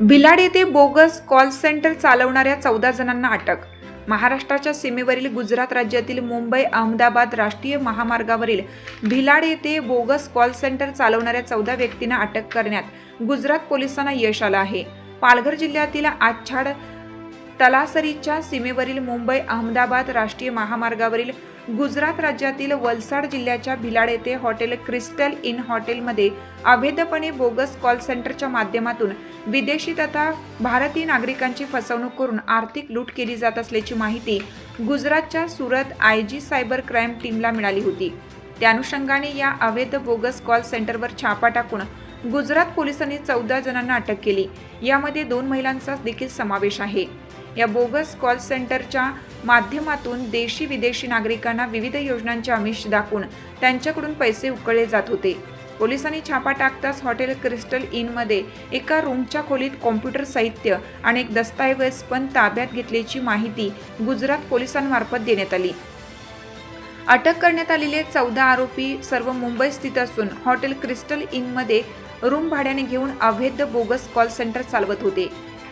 भिलाड येथे bogus call centre चालवणाऱ्या चौदा जणांना अटक. महाराष्ट्राच्या सीमेवरील गुजरात राज्यातील मुंबई अहमदाबाद राष्ट्रीय महामार्गावरील भिलाड येथे बोगस कॉल सेंटर चालवणाऱ्या चौदा व्यक्तींना अटक करण्यात गुजरात पोलिसांना यश आलं आहे. पालघर जिल्ह्यातील आच्छाड तलासरीच्या सीमेवरील मुंबई अहमदाबाद राष्ट्रीय महामार्गावरील गुजरात राज्यातील वलसाड जिल्ह्याच्या भिलाड येथे हॉटेल क्रिस्टल इन हॉटेलमध्ये अवैधपणे बोगस कॉल सेंटरच्या माध्यमातून विदेशी तथा भारतीय नागरिकांची फसवणूक करून आर्थिक लूट केली जात असल्याची माहिती गुजरातच्या Surat I G cyber crime टीमला मिळाली होती. त्या अनुषंगाने या अवैध बोगस कॉल सेंटरवर छापा टाकून गुजरात पोलिसांनी चौदा जणांना अटक केली. यामध्ये दोन महिलांचा देखील समावेश आहे. या बोगस कॉल सेंटरच्या माध्यमातून देशी विदेशी नागरिकांना विविध योजनांचे आमिष दाखवून त्यांच्याकडून पैसे उकळले जात होते. पोलिसांनी छापा टाकताच हॉटेल क्रिस्टल इनमध्ये एका रूमच्या खोलीत कॉम्प्युटर साहित्य आणि एक दस्तऐवज पण ताब्यात घेतल्याची माहिती गुजरात पोलिसांमार्फत देण्यात आली. अटक करण्यात आलेले चौदा आरोपी सर्व मुंबई स्थित असून हॉटेल क्रिस्टल इनमध्ये रूम भाड्याने घेऊन अवैध बोगस कॉल सेंटर चालवत होते.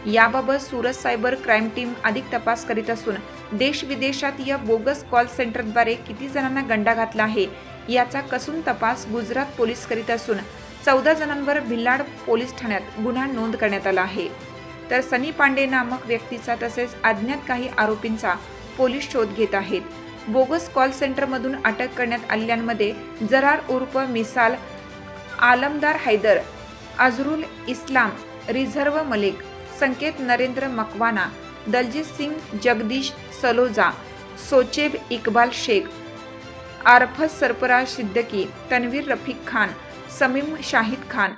याबाबत सुरत सायबर क्राईम टीम अधिक तपास करीत असून देश विदेशात या बोगस कॉल सेंटरद्वारे किती जणांना गंडा घातला आहे याचा कसून तपास गुजरात पोलीस करीत असून चौदा जणांवर भिल्लाड पोलीस ठाण्यात गुन्हा नोंद करण्यात आला आहे. तर सनी पांडे नामक व्यक्तीचा तसेच अज्ञात काही आरोपींचा पोलीस शोध घेत आहेत. बोगस कॉल सेंटरमधून अटक करण्यात आलेल्यांमध्ये जरार उर्फ मिसाल आलमदार हैदर अजरुल इस्लाम रिझर्व मलिक संकेत नरेंद्र मकवाना दलजीत सिंग जगदीश सलोजा सोचेब इकबाल शेख आरफत सरफराज सिद्दकी तन्वीर रफिक खान समीम शाहिद खान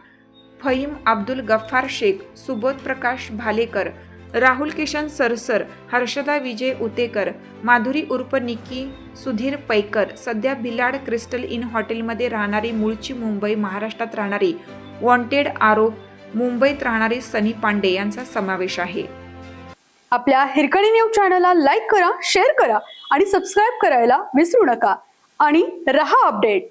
फहीम अब्दुल गफ्फार शेख सुबोध प्रकाश भालेकर राहुल किशन सरसर हर्षदा विजय उतेकर माधुरी उर्फ निकी सुधीर पैकर सध्या भिलाड क्रिस्टल इन हॉटेलमध्ये राहणारी मूळची मुंबई महाराष्ट्रात राहणारी वॉन्टेड आरोप मुंबईत राहणारे सनी पांडे यांचा समावेश आहे. आपल्या हिरकणी न्यूज चॅनलला लाईक करा शेअर करा आणि सबस्क्राईब करायला विसरू नका. आणि रहा अपडेट.